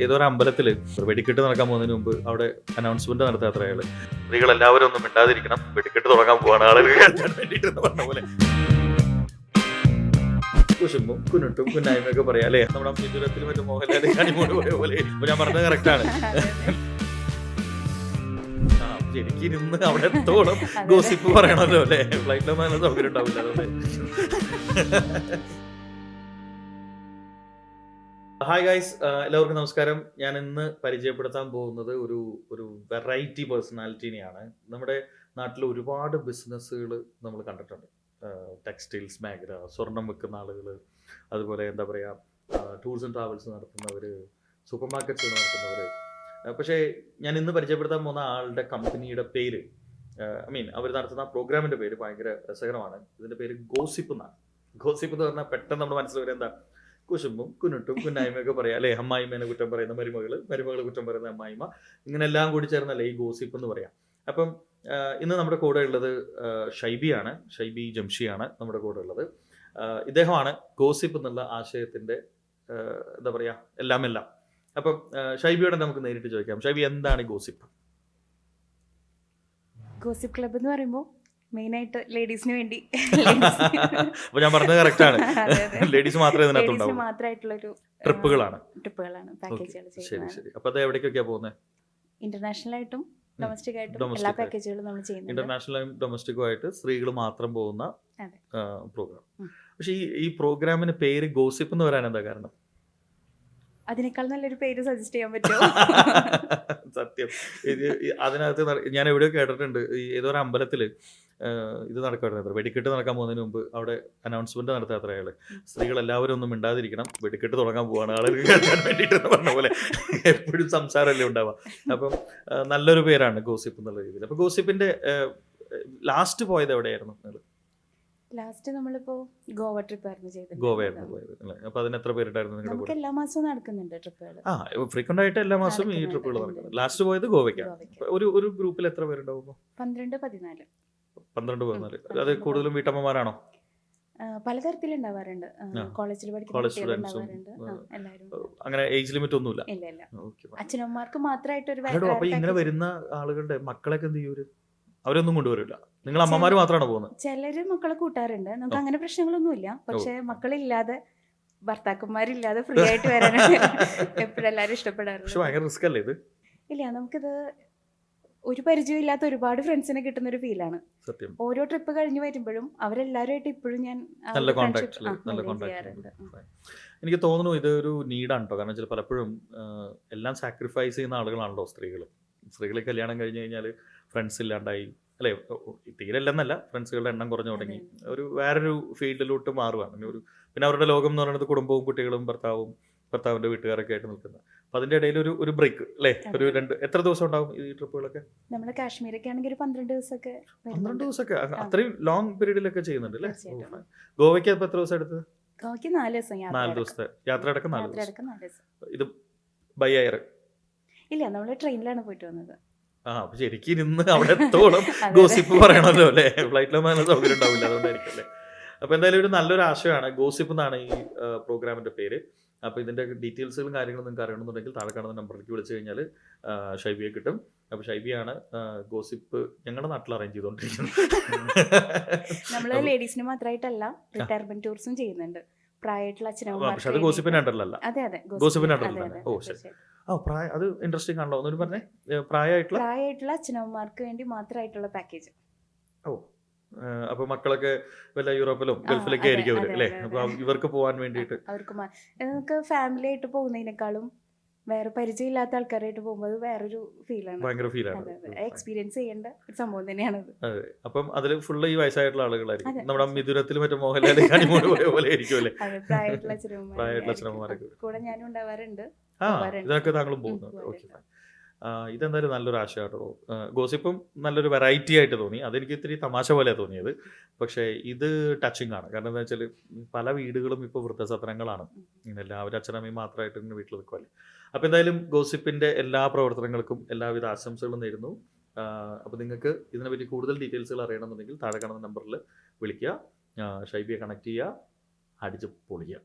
ഏതോ ഒരു അമ്പലത്തിൽ വെടിക്കെട്ട് നടക്കാൻ പോകുന്നതിന് മുമ്പ് അവിടെ അനൗൺസ്മെന്റ് നടത്താത്ര അയാൾ സ്ത്രീകൾ എല്ലാവരും ഒന്നും മിണ്ടാതിരിക്കണം. വെടിക്കെട്ട് തുടങ്ങാൻ പോവാണ് ആളുകൾ. കേൾക്കാൻ വേണ്ടിയിട്ട് എന്ന് പറഞ്ഞ പോലെ കുശുമ്പും കുനുട്ടും കുന്നായ്മയൊക്കെ പറയാം അല്ലേ? നമ്മുടെ മിഥുനത്തിൽ മറ്റു മോഹൻലാൽ കണിമൂട് പോയ പോലെ. ഞാൻ പറഞ്ഞത് കറക്റ്റ് ആണ്. ആ, ശരിക്കും ഇരുന്ന് അവിടെ എത്തോളം ഗോസിപ്പ് പറയണല്ലോ അല്ലേ? ഫ്ലൈറ്റിലൊന്നും സൗകര്യം ഉണ്ടാവില്ല അതുകൊണ്ട്. ഹായ് ഗൈസ് എല്ലാവർക്കും നമസ്കാരം. ഞാൻ ഇന്ന് പരിചയപ്പെടുത്താൻ പോകുന്നത് ഒരു ഒരു വെറൈറ്റി പേഴ്സണാലിറ്റീനെയാണ് നമ്മുടെ നാട്ടിൽ ഒരുപാട് ബിസിനസ്സുകൾ നമ്മൾ കണ്ടിട്ടുണ്ട്. ടെക്സ്റ്റൈൽസ് മേഖല സ്വർണം വെക്കുന്ന ആളുകൾ അതുപോലെ എന്താ പറയുക ടൂറിസം ട്രാവൽസ് നടത്തുന്നവർ സൂപ്പർ മാർക്കറ്റ്സ് നടത്തുന്നവർ പക്ഷേ ഞാൻ ഇന്ന് പരിചയപ്പെടുത്താൻ പോകുന്ന ആളുടെ കമ്പനിയുടെ പേര് ഐ മീൻ അവർ നടത്തുന്ന പ്രോഗ്രാമിന്റെ പേര് ഭയങ്കര രസകരമാണ്. ഇതിന്റെ പേര് ഗോസിപ്പ് എന്നാണ്. ഗോസിപ്പ് എന്ന് പറഞ്ഞാൽ പെട്ടെന്ന് നമ്മുടെ മനസ്സിൽ വരെ എന്താ കുശുമ്പും കുനുട്ടും കുന്നായ്മയൊക്കെ പറയാം അല്ലെ? അമ്മായിമേനെ കുറ്റം പറയുന്ന മരുമകൾ മരുമകളെ കുറ്റം പറയുന്ന അമ്മായിമ ഇങ്ങനെ എല്ലാം കൂടി ചേർന്നല്ലേ ഈ ഗോസിപ്പ് എന്ന് പറയാം. അപ്പം ഇന്ന് നമ്മുടെ കൂടെ ഉള്ളത് ഷൈബിയാണ്. ഷൈബി ജംഷിയാണ് നമ്മുടെ കൂടെ ഉള്ളത്. ഇദ്ദേഹമാണ് ഗോസിപ്പ് എന്നുള്ള ആശയത്തിന്റെ എന്താ പറയാ എല്ലാം എല്ലാം. അപ്പം ഷൈബിയോടെ നമുക്ക് നേരിട്ട് ചോദിക്കാം. ഷൈബി എന്താണ് ഗോസിപ്പ്? ഗോസിപ്പ് ക്ലബ് എന്ന് പറയുമ്പോൾ മെയിനായിട്ട് ലേഡീസിന് വേണ്ടി. അപ്പൊ ഞാൻ പറഞ്ഞത് കറക്റ്റ് ആണ്. ലേഡീസ് മാത്രമേ ഇതിനകത്ത് ഉണ്ടാവും മാത്രമായിട്ടുള്ളൊരു ട്രിപ്പുകളാണ് ട്രിപ്പുകളാണ് പാക്കേജുകൾ ശരി ശരി. അപ്പൊ അത് എവിടേക്കൊക്കെയാ പോകുന്നത് ഇന്റർനാഷണൽ ആയിട്ടും ഡൊമസ്റ്റിക് ആയിട്ടും. എല്ലാ പാക്കേജുകളും നമ്മൾ ചെയ്യുന്നുണ്ട്. ഇന്റർനാഷണലും ഡൊമസ്റ്റിക്കും ആയിട്ട് സ്ത്രീകൾ മാത്രം പോകുന്ന. പ്രോഗ്രാം പക്ഷേ ഈ ഈ പ്രോഗ്രാമിന് പേര് ഗോസിപ്പ് എന്ന് വരാൻ എന്താ കാരണം? അതിനേക്കാൾ നല്ലൊരു പേര് സജസ്റ്റ് ചെയ്യാൻ പറ്റുമോ? സത്യം. ഇത് അതിനകത്ത് ഞാൻ എവിടെയോ കേട്ടിട്ടുണ്ട്. ഈ ഏതോ ഒരു അമ്പലത്തിൽ ഇത് അത്ര. വെടിക്കെട്ട് നടക്കാൻ പോകുന്നതിന് മുമ്പ് അവിടെ അനൗൺസ്മെന്റ് നടത്താത്ര അയാൾ സ്ത്രീകൾ എല്ലാവരും ഒന്നും മിണ്ടാതിരിക്കണം. വെടിക്കെട്ട് തുടങ്ങാൻ പോവാണ്. ആളുകൾ കേൾക്കാൻ വേണ്ടിയിട്ട് പറഞ്ഞ പോലെ എപ്പോഴും സംസാരമല്ലേ ഉണ്ടാവുക. അപ്പം നല്ലൊരു പേരാണ് ഗോസിപ്പ് എന്നുള്ള രീതിയിൽ. അപ്പൊ ഗോസിപ്പിന്റെ ലാസ്റ്റ് പോയത് എവിടെയായിരുന്നു നിങ്ങൾ? ലാസ്റ്റ് നമ്മളിപ്പോ ഗോവ ട്രിപ്പ് ആയിരുന്നു ചെയ്തത് ഗോവയായിരുന്നു പോയത് അപ്പൊ അതിന് എത്ര പേരുണ്ടായിരുന്നു നിങ്ങളുടെ കൂടെ? എല്ലാ മാസവും നടക്കുന്നുണ്ട് ട്രിപ്പുകൾ ആ ഫ്രീക്വന്റ് ആയിട്ട് എല്ലാ മാസവും ഈ ട്രിപ്പുകൾ. നടക്കുന്നത് ലാസ്റ്റ് പോയത് ഗോവയ്ക്കാണ്. ഒരു ഒരു ഗ്രൂപ്പിൽ എത്ര പേരുണ്ടാവും പന്ത്രണ്ട് പതിനാല്. പന്ത്രണ്ട് പതിനാല്. അത് കൂടുതലും വീട്ടമ്മമാരാണോ? പലതരത്തിലുണ്ടാവാറുണ്ട്. കോളേജിൽ അങ്ങനെ ഏജ് ലിമിറ്റ് ഒന്നുമില്ല. അച്ഛനമ്മമാർക്ക് മാത്രമായിട്ട് ഒരു അപ്പൊ ഇങ്ങനെ വരുന്ന ആളുകളുടെ മക്കളൊക്കെ എന്ത് ചെയ്യൂര് അവരൊന്നും കൊണ്ടുവരില്ല. നിങ്ങൾ അമ്മമാര് മാത്രമാണ് പോകുന്നത്? ചിലര് മക്കളെ കൂട്ടാറുണ്ട്. നമുക്ക് അങ്ങനെ പ്രശ്നങ്ങളൊന്നുമില്ല. പക്ഷെ മക്കളില്ലാതെ ഭർത്താക്കന്മാരില്ലാതെ ഫ്രീ ആയിട്ട് വരാനാണ് എപ്പോഴും ഇഷ്ടപ്പെടാറുണ്ട് പക്ഷെ ഭയങ്കര റിസ്ക് അല്ലേ ഇത്? ഇല്ല നമുക്കിത് ഒരു പരിചയം ഇല്ലാത്ത ഒരുപാട് ഫ്രണ്ട്സിനെ കിട്ടുന്ന ഒരു ഫീലാണ് സത്യം. ഓരോ ട്രിപ്പ് കഴിഞ്ഞു വരുമ്പോഴും അവരെല്ലാവരുമായിട്ട് ഇപ്പോഴും ഞാൻ നല്ല കോൺടാക്ട് നല്ല എനിക്ക് തോന്നുന്നു ഇതൊരു നീഡാണ് കേട്ടോ കാരണം വെച്ചാൽ പലപ്പോഴും എല്ലാം സാക്രിഫൈസ് ചെയ്യുന്ന ആളുകളാണല്ലോ സ്ത്രീകൾ സ്ത്രീകൾ കല്യാണം കഴിഞ്ഞ് കഴിഞ്ഞാൽ ഫ്രണ്ട്സ് ഇല്ലാണ്ടായി അല്ലെ? തീരെ ഇല്ലെന്നല്ല ഫ്രണ്ട്സുകളുടെ എണ്ണം കുറഞ്ഞു തുടങ്ങി. ഒരു വേറൊരു ഫീൽഡിലോട്ട് മാറുകയാണ് ഒരു പിന്നെ അവരുടെ ലോകം എന്ന് പറയുന്നത് കുടുംബവും കുട്ടികളും ഭർത്താവും ഭർത്താവിന്റെ വീട്ടുകാരൊക്കെ ആയിട്ട് നിൽക്കുന്നത് അപ്പൊ അതിന്റെ ഇടയിൽ ഒരു ഒരു ബ്രേക്ക് അല്ലേ? ഒരു രണ്ട് എത്ര ദിവസം ഉണ്ടാവും ഈ ട്രിപ്പുകളൊക്കെ നമ്മൾ കാശ്മീരൊക്കെ ആണെങ്കിൽ ഒരു പന്ത്രണ്ട് ദിവസമൊക്കെ പന്ത്രണ്ട്. ദിവസമൊക്കെ. അത്രയും ലോങ് പീരീഡിലൊക്കെ ചെയ്യുന്നുണ്ട് അല്ലേ. ഗോവയ്ക്ക് അപ്പൊ എത്ര ദിവസം എടുത്തത്? ഗോവയ്ക്ക് നാല് ദിവസം നാല്. ദിവസത്തെ. യാത്ര അടക്കം നാല് ദിവസം. ഇത് ബൈ എയർ ഇല്ല നമ്മൾ ട്രെയിനിലാണ് പോയിട്ട് വന്നത്. ആ അപ്പൊ ശരിക്കും ഇരുന്ന് അവിടെ എത്തോളം. ഗോസിപ്പ് പറയണല്ലോ അല്ലേ? ഫ്ലൈറ്റിലൊന്നും അങ്ങനെ സൗകര്യം ഉണ്ടാവില്ല അതുകൊണ്ടായിരിക്കും അല്ലേ? അപ്പൊ എന്തായാലും ഒരു നല്ലൊരു ആശയമാണ്. ഗോസിപ്പ് എന്നാണ് ഈ പ്രോഗ്രാമിന്റെ പേര്. അപ്പോൾ ഇതിന്റെ ഡീറ്റെയിൽസുകളും കാര്യങ്ങളും നിങ്ങൾക്ക് അറിയണമെന്നുണ്ടെങ്കിൽ താഴെ കാണുന്ന നമ്പറിലേക്ക് വിളിച്ചു കഴിഞ്ഞാൽ ഷൈബിയെ കിട്ടും. അപ്പോൾ ഷൈബിയാണ് ഗോസിപ്പ് ഞങ്ങളുടെ നാട്ടിൽ അറേഞ്ച് ചെയ്തോണ്ടിരിക്കുന്നത്. നമ്മൾ ലേഡീസിന് മാത്രമായിട്ടല്ല റിട്ടയർമെന്റ് ടൂർസും ചെയ്യുന്നുണ്ട്. പ്രായമായിട്ടുള്ള പക്ഷെ അത്. അണ്ടറിലല്ല അതെ അതെ. ഓ, ശരി. ഓ പ്രായ അത് ഇൻട്രസ്റ്റിംഗ് ആണല്ലോ. പറഞ്ഞേ. പ്രായമായിട്ടുള്ള? പ്രായമായിട്ടുള്ള അച്ഛനമ്മമാർക്ക് വേണ്ടി മാത്രമായിട്ടുള്ള പാക്കേജ് ഓ അപ്പൊ മക്കളൊക്കെ വല്ല യൂറോപ്പിലും ഗൾഫിലൊക്കെ ആയിരിക്കും അവർ അല്ലെ? അപ്പൊ ഇവർക്ക് പോകാൻ വേണ്ടിയിട്ട്. അവർക്ക് നമുക്ക് ഫാമിലി ആയിട്ട് പോകുന്നതിനേക്കാളും വേറെ പരിചയമില്ലാത്ത ആൾക്കാരായിട്ട് പോകുമ്പോൾ അത് വേറൊരു ഫീലാണ് ഭയങ്കര ഫീലാണ് എക്സ്പീരിയൻസ് ചെയ്യേണ്ട ഒരു സംഭവം അതെ. അപ്പം അതിൽ ഫുള്ള് ഈ വയസ്സായിട്ടുള്ള ആളുകളായിരിക്കും. നമ്മുടെ മിഥുനത്തിൽ മറ്റേ മോഹൻലാൽ കണിമൂട് പോയ പോലെ ആയിരിക്കും അല്ലേ? പ്രായമായിട്ടുള്ള അച്ഛനമ്മമാരൊക്കെ. കൂടെ ഞാനും ഉണ്ടാവാറുണ്ട്. ആ. ഇതൊക്കെ താങ്കളും പോകുന്നുണ്ട്. ഓക്കെ ഇതെന്തായാലും നല്ലൊരു ആശയമാട്ടോ ഗോസിപ്പും നല്ലൊരു വെറൈറ്റി ആയിട്ട് തോന്നി. അതെനിക്ക് ഇത്തിരി തമാശ പോലെ തോന്നിയത്. പക്ഷേ ഇത് ടച്ചിങ് ആണ്. കാരണം എന്താ വെച്ചാൽ പല വീടുകളും ഇപ്പോൾ വൃദ്ധസദനങ്ങളാണ്. എല്ലാവരും അച്ഛനമ്മയും മാത്രമായിട്ട് ഇങ്ങനെ വീട്ടിൽ നിൽക്കുമല്ലേ അപ്പോൾ എന്തായാലും ഗോസിപ്പിന്റെ എല്ലാ പ്രവർത്തനങ്ങൾക്കും എല്ലാവിധ ആശംസകളും നേരുന്നു. അപ്പോൾ നിങ്ങൾക്ക് ഇതിനെപ്പറ്റി കൂടുതൽ ഡീറ്റെയിൽസുകൾ അറിയണമെന്നുണ്ടെങ്കിൽ താഴെ കാണുന്ന നമ്പറിൽ വിളിക്കുക. ഷൈബിയെ കണക്ട് ചെയ്യുക. അടിച്ച് പൊളിക്കുക.